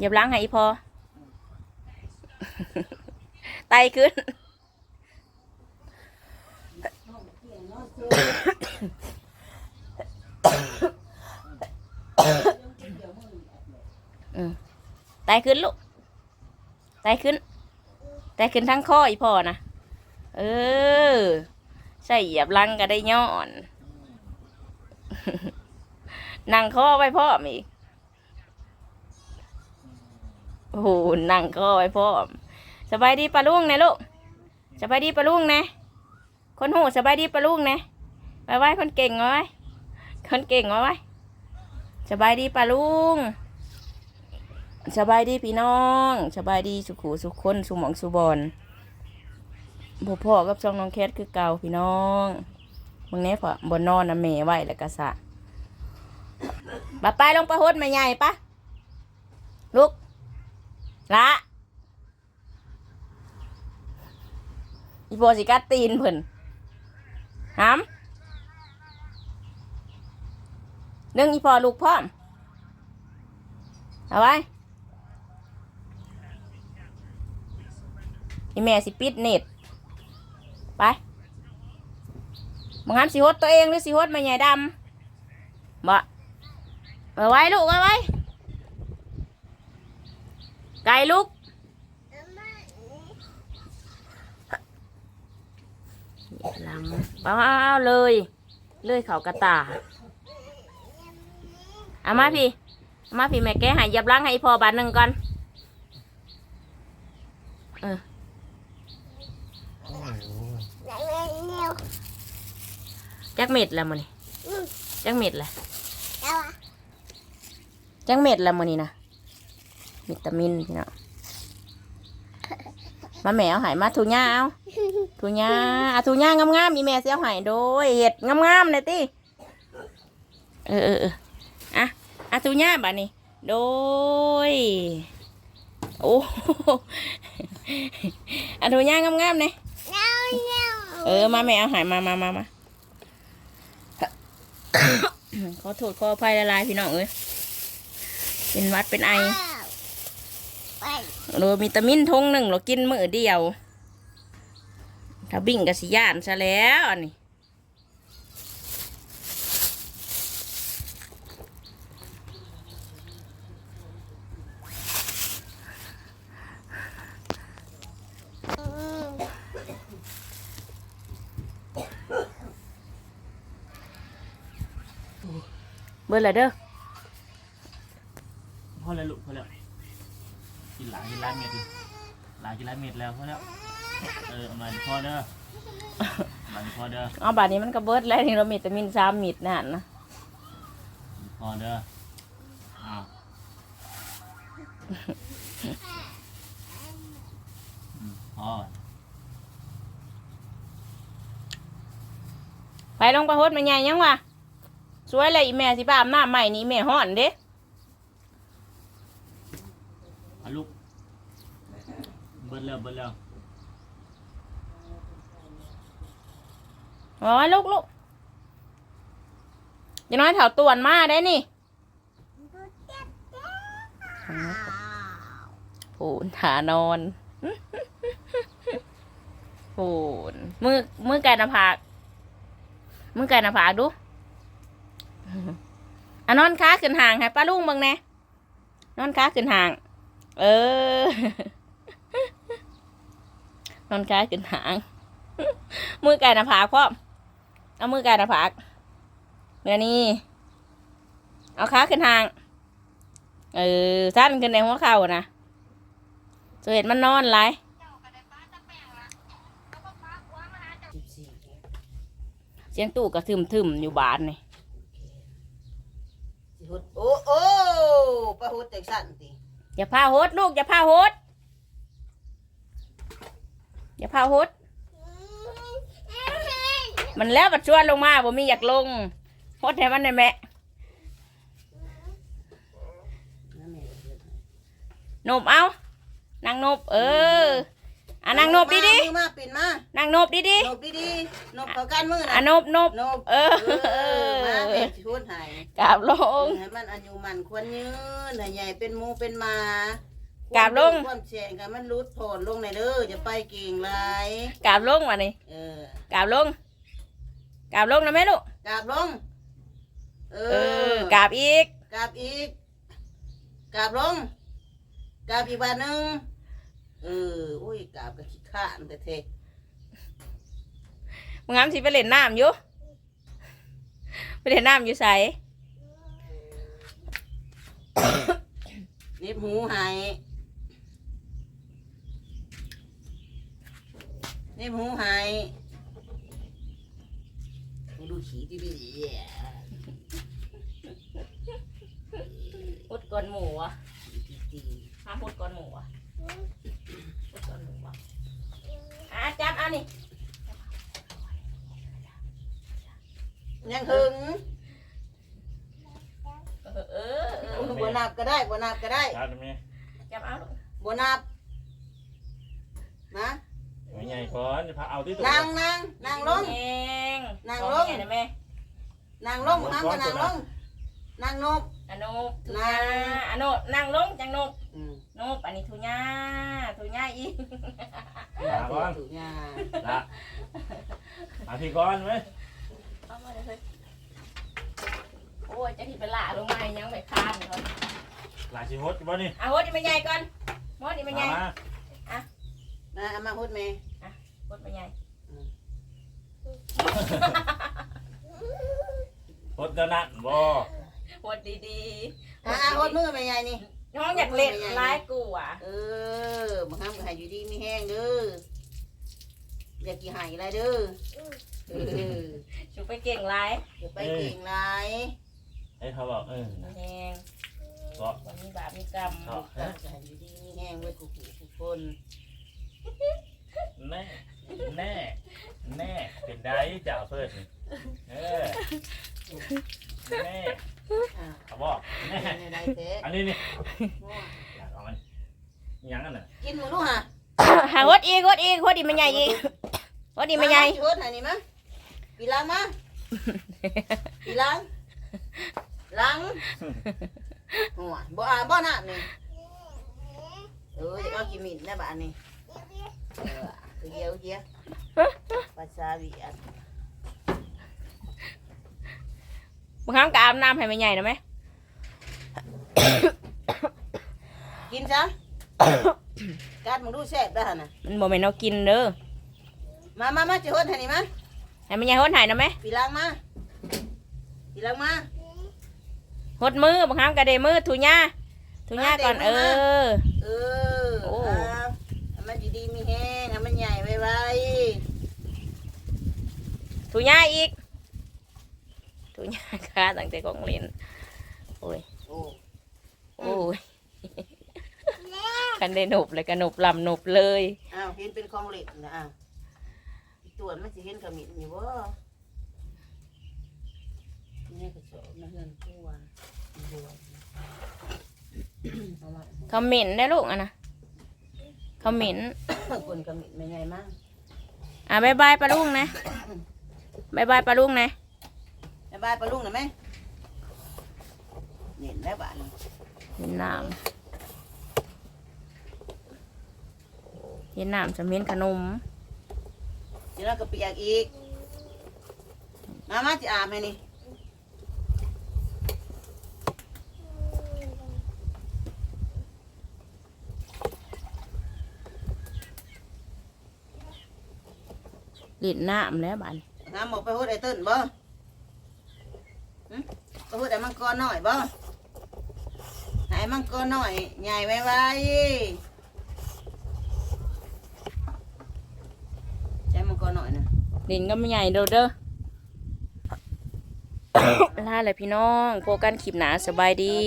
เหยียบหล้างให้อีพอ ไตขึ้นอืมไตขึ้นลูก ไตขึ้น ไตขึ้นทั้งข้ออีพอนะ เออใส่เหยียบหลังก็ได้ย้อน นั่งข้อไว้พ่อมอีก โอ้โหนั่งข้อไว้พ่อมสบายดีปะลุงนะลูกสบายดีปะลุงนะ คนหูสบายดีปะลุงนะไว้ไว้คนเก่งไว้ไว้คนเก่งไว้ไว้สบายดีปะลุงสบายดีพี่น้องสบายดีสุขูสุขคนสุหมองสุบอนพ่อพ่อกับช่องน้องแคทคือเก่าพี่น้องมึงเนี้ยพอบนนอนนะเมไว้แล้วก็สะบาไปลงไปหดมาใหญ่ปะลุก ละอีโปสิกัดตีนเพิ่นหามนึ่งอีพอลูกพร้อมเอาไว้อีแม่สิปิดเน็ตไปมึงห้ามสิหดตัวเองหรือสิหดมาใหญ่ดำบ่เอาไว้ลูกเอาไว้ ไก่ลูกลำเอาเอาเลย เลยเขากระตาเอามาพี่เอามาพี่แม่แกใหายยับล้างให้พอบาทหนึ่งก่อน เออจักเม็ดแล้วมันนี่จักเม็ดแล้วจังเม็ดละมื้อนี้นะ วิตามินพี่น้องมาแม่เอาใหายมาทูญ่าเอาทูญ่าอาทูญ่างามๆมีแม่เสียหายโดยเห็ดงามๆเลยติเออเออเอออะอะทูญ่าบัดนี้โดยโอ้อะทูญ่างามๆเลยเออมาแม่เอาใหายมามามามาขอโทษขออภัยละลายพี่น้องเอ้ยเป็นวัดเป็นไอ โดยวิตามินทงหนึ่งเรากินมือเดียว ถ้าบิ่งกับสิยานซะแล้วอันนี่เบิ่ละเด้อพอแล้วลูกพอแล้ว กินหลายกินหลายเม็ดดิหลายกินหลายเม็ดแล้วพอแล้วเออเอามาพอเด้อมาพอเด้อเอาบาดนี้มันก็เบิดแล้วนี่เรามีวิตามินสามมิดนั่นนะพอเด้ออ้าวอืมพอไปลงไปโฮดมาใหญ่ยังวะสวยเลยอีแม่สิป้าอาบน้ำใหม่นี่แม่ห่อนเด้ เอาลูกเบิ ดแล้วเบิดแล้วอ๋อลูกลูกอย่าน้อยแถวตวนมาได้นี่โผนถานอนโผนมือมือไก่น้าผากมือไก่น้าผากดูอะนอนขาขึ้นห่างให้ป้าลุงบังแน่นอนขาขึ้นห่าง เออ นอนขาขึ้นห่าง มือไก่หน้าผากพ่อมเอามือไก่หน้าผากเดี๋ยวนี้เอาขาขึ้นห่าง เออสั้นขึ้นในหัวเข่านะสเห็นมันนอนไรเสียงตู้กระทึมทึมๆอยู่บ้านนี่สิหุดโอ้โอ้ปลาหุดจังสั่นติอย่าพาโฮดลูกอย่าพาโฮด อย่าพาโฮดมันแล้วบัดชวนลงมาบ่มีอยากลงโฮดให้มันได้แม่นั่นแม่เฮ็ดนบเอานางนบเอออะนั่งนบดีมือมาปิ่นมาๆนั่งนบดีนบดีๆนบเขากันมือๆนะอะนบนบนบเออเออมาแม่ชวนใหายกราบลงให้มันอายุมันควรยืนให้ใหญ่เป็นหมูเป็นหมา กราบลง ความเสี่ยงกันมันรุดโผล่ลงในเด้อจะไปเก่งไรกราบลงมานี่เออกราบลงกราบลงนะแม่ลูกกราบลง เอเอออกราบอีกกราบอีกกราบลงกราบอีกบาทหนึ่งเอออุ้ยกราบกับขี้ข้านแต่เทมึงงามสิไปเล่นน้ำอยู่ไปเล่นน้ำอยู่ใสเน็บหูใหาย น็บหูใหายดูขี้ดีดีๆพุดก่อนหมูอะดีห้ามพุดก่อนหมูอะพุดก่อนหมูอะอะจับเอานี่ๆยังหึงเออเออเออบัวนับก็ได้บัวนับก็ได้ครับแม่จับเอาลูกบัวนับนะ ไม่ใหญ่ก่อนจะพาเอาที่ตัวนั่งนั่งนั่งลงเองนั่งขอลงแม่นะแม่นั่งลงน้ำก็นั่งลง นั่งนบอนุทุนั่ญางอนุนั่งลงจังนกอืมนกอันนี้ทุญาทุญาอีกลาก่อนถูกงาละเอาที่ก่อนไหมเอามาเลยเฮ้ยโอ้ยจะที่ไปละลงมายังไม่ข้ามเขาลาชิฮดบ่นี่เอาโหดนี่มันใหญ่ก่อนโหดนี่มันใหญ่มา นะเอามาพูดเมย์โหดมันใหญ่ฮดเท่านั้นบ่โหดดีอะอะพูดมือไม่ใหญ่นี่ ๆ น้องอยากเล่นร้ายกูอะเออมาห้ามก็ให้อยู่ดีไม่แห้งเด้ออย่ากี่หายอะไรเด้อเออชูไปเก่งร้ายอย่าไปเก่งไรให้เขาบอกเออแหงก็วันนี้บาปมีกรรม เขาก็ให้อยู่ดีไม่แห้งไว้กูกูทุกคน แน่แน่แน่เป็นได้เจ้าเพิ่นเออแน่อะเขาบอกแน่ในใดเทะอันนี้นี่อยากเอามันยังอันน่ะกินหมูลูกฮะหาโหดอีกโหดอีกโหดอีกมันใหญ่อีกโหดอีกมันใหญ่ชุดไหนนี่มะปีหลังมาปีหลังหลังหัวบ่อ่าบ่น้ำนี่เออจะเอากินมินได้บ้านนี่ เออเดียวเดียวภาษาเวียดมึงห้ามกอาบน้ำให้มันใหญ่นะไหมกินซะการมึงดูแซ่บได้อหั่นน่ะมันบ่แม่นเอากินเด้อมามามาจะหดให้นี่มาให้มันใหญ่โหดใหายนะไหมปีหลังมาปีหลังมาหดมือบังคับกระเดมือทุญาทุญาก่อนเออเออ โอ้ เอาให้มันอยู่ดีมีแห้งให้มันใหญ่ไว ทุญาอีกทุญาค่ะตั้งแต่กองเรียนโอ้ยๆโอ้โอ้ยกันได้หนบเลยกันหนบลำหนบเลยอ้าวเห็นเป็นของเหล็กนะอ้าวอีตัวมันจะเห็นขมิ้นอยู่บ่นี่ก็ชอบนะเฮือนตัวบัวเอามาคอมเมนต์ได้ลูกอะนะคอมเมนต์คนขมิ้นไม่ใหญ่มากอะบายบายปลาลุงนะ บายบายปลาลุงนะแม่บ้านปลาลุงนะแม่เห็นแล้วบ้านนี้เห็นน้ำเห็นน้ำจะเม็นขนมเดี๋ยวเราก็เปียกอีก มามาจะอาบไหมนี่เล่นน้ำแล้วบัดน้ำหมกไปพูดไอ้ต้นบ่หึไปพูดไอ้มังกรหน่อยบ่ไอ้มังกรหน่อย ใหญ่ไว้ไว้ใช้มังกรหน่อยนะเล่นก็ไม่ใหญ่เด้อเด้อลาเลยพี่น้อง โฟกันคลิปหนาสบายดี